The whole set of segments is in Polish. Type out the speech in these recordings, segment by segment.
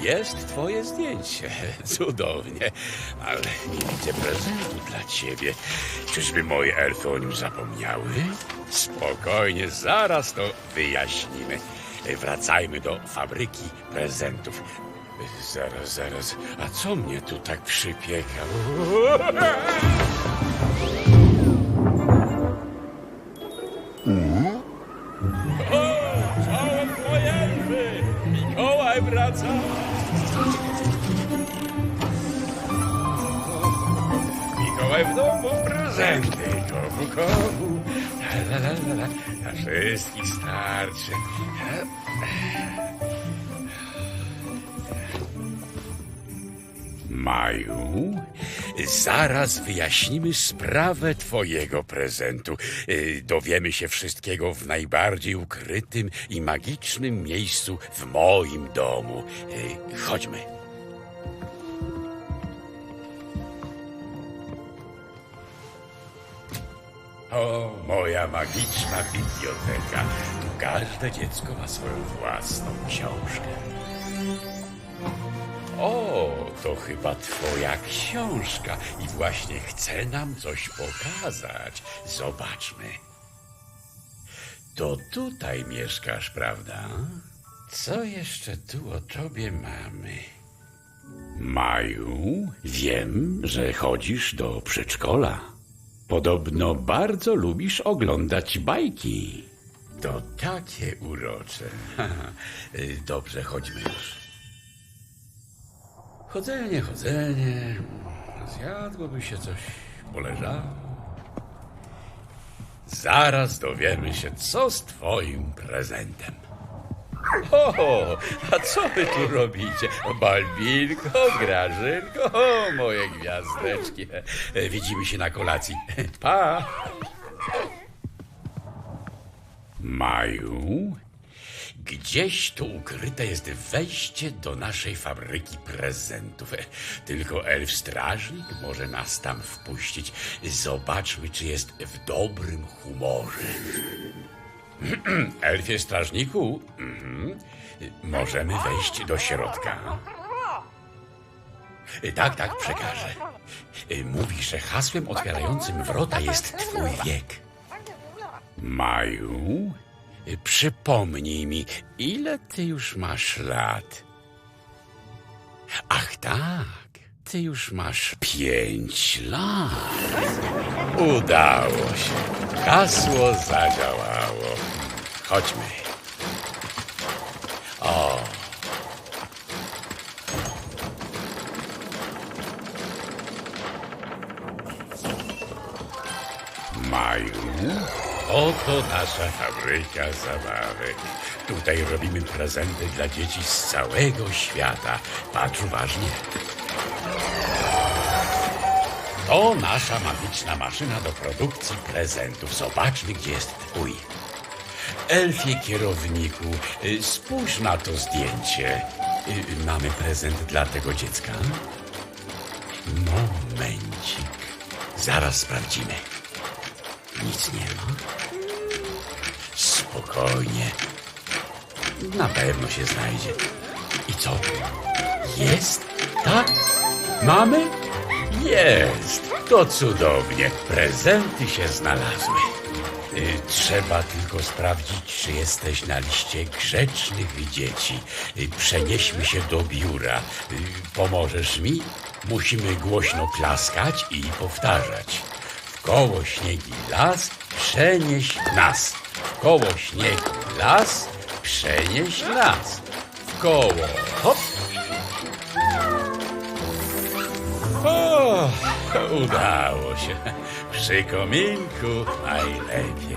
jest twoje zdjęcie. Cudownie. Ale nie widzę prezentu dla ciebie. Czyżby moje elfy o nim zapomniały? Spokojnie, zaraz to wyjaśnimy. Wracajmy do fabryki prezentów. Zaraz, zaraz. A co mnie tu tak przypieka? Czołem twoje elfy! Mikołaj wraca! Prezenty komu, komu. La, la, la, la, na wszystkich starczy. Maju, zaraz wyjaśnimy sprawę twojego prezentu. Y, Dowiemy się wszystkiego w najbardziej ukrytym i magicznym miejscu w moim domu. Y, Chodźmy. O, moja magiczna biblioteka. Tu każde dziecko ma swoją własną książkę. O, to chyba twoja książka i właśnie chce nam coś pokazać. Zobaczmy. To tutaj mieszkasz, prawda? Co jeszcze tu o tobie mamy? Maju, wiem, że chodzisz do przedszkola. Podobno bardzo lubisz oglądać bajki. To takie urocze. Dobrze, chodźmy już. Chodzenie, chodzenie. Zjadłoby się coś, poleżało. Zaraz dowiemy się, co z twoim prezentem. O, a co wy tu robicie? Balbinko, Grażynko, o, moje gwiazdeczki. E, Widzimy się na kolacji. Pa! Maju, Gdzieś tu ukryte jest wejście do naszej fabryki prezentów. Tylko elf strażnik może nas tam wpuścić. Zobaczmy, czy jest w dobrym humorze. Elfie strażniku, mhm. Możemy wejść do środka. Tak, tak, przekażę. Mówi, że hasłem otwierającym wrota jest twój wiek. Maju, przypomnij mi, ile ty już masz lat? Ach tak, ty już masz pięć lat. Udało się. Hasło zadziałało. Chodźmy. Maju, oto nasza fabryka zabawek. Tutaj robimy prezenty dla dzieci z całego świata. Patrz uważnie. To nasza magiczna maszyna do produkcji prezentów. Zobaczmy, gdzie jest twój. Elfie kierowniku, y, spójrz na to zdjęcie. Y, Mamy prezent dla tego dziecka? Momencik. Zaraz sprawdzimy. Nic nie ma. Spokojnie. Na pewno się znajdzie. I co? Jest? Tak? Mamy? Jest. To cudownie. Prezenty się znalazły. Y, Trzeba tylko sprawdzić, czy jesteś na liście grzecznych dzieci. Y, Przenieśmy się do biura. Y, Pomożesz mi? Musimy głośno klaskać i powtarzać. Koło śniegi las, przenieś nas. W koło śniegu las, przenieś nas. W koło hop. O, udało się. Przy kominku najlepiej.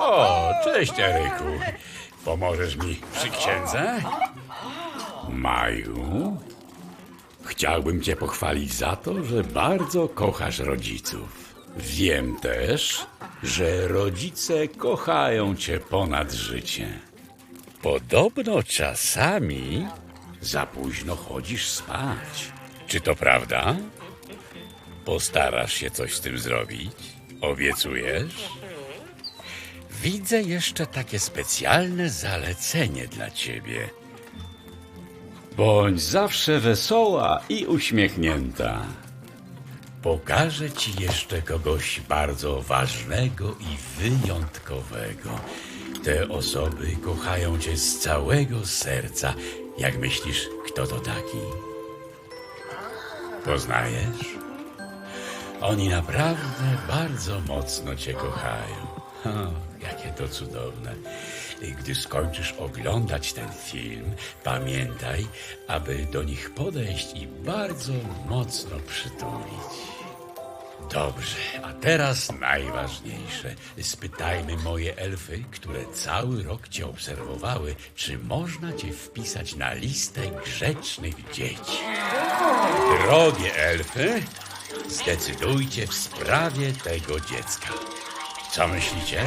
O, cześć Eryku. Pomożesz mi przy księdze? Maju, chciałbym cię pochwalić za to, że bardzo kochasz rodziców. Wiem też, że rodzice kochają cię ponad życie. Podobno czasami za późno chodzisz spać. Czy to prawda? Postarasz się coś z tym zrobić? Obiecujesz? Widzę jeszcze takie specjalne zalecenie dla ciebie. Bądź zawsze wesoła i uśmiechnięta. Pokażę ci jeszcze kogoś bardzo ważnego i wyjątkowego. Te osoby kochają cię z całego serca. Jak myślisz, kto to taki? Poznajesz? Oni naprawdę bardzo mocno cię kochają. O, jakie to cudowne. Gdy skończysz oglądać ten film, pamiętaj, aby do nich podejść i bardzo mocno przytulić. Dobrze, a teraz najważniejsze. Spytajmy moje elfy, które cały rok cię obserwowały, czy można cię wpisać na listę grzecznych dzieci. Drogie elfy, zdecydujcie w sprawie tego dziecka. Co myślicie?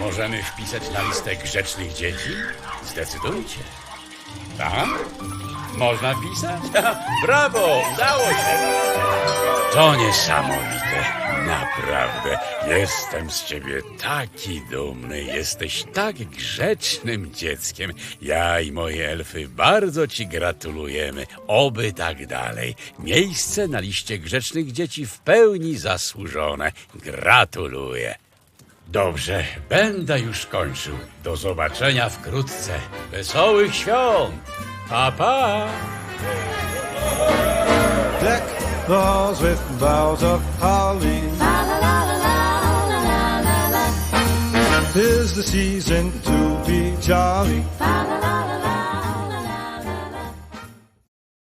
Możemy wpisać na listę grzecznych dzieci? Zdecydujcie. Tak? Można wpisać? Brawo! Udało się! To niesamowite. Naprawdę. Jestem z ciebie taki dumny. Jesteś tak grzecznym dzieckiem. Ja i moje elfy bardzo ci gratulujemy. Oby tak dalej. Miejsce na liście grzecznych dzieci w pełni zasłużone. Gratuluję. Dobrze, będę już kończył. Do zobaczenia wkrótce. Wesołych świąt! Pa, pa! Deck laws with boughs of holly. La la la la la la la la. Tis the season to be jolly. La la la.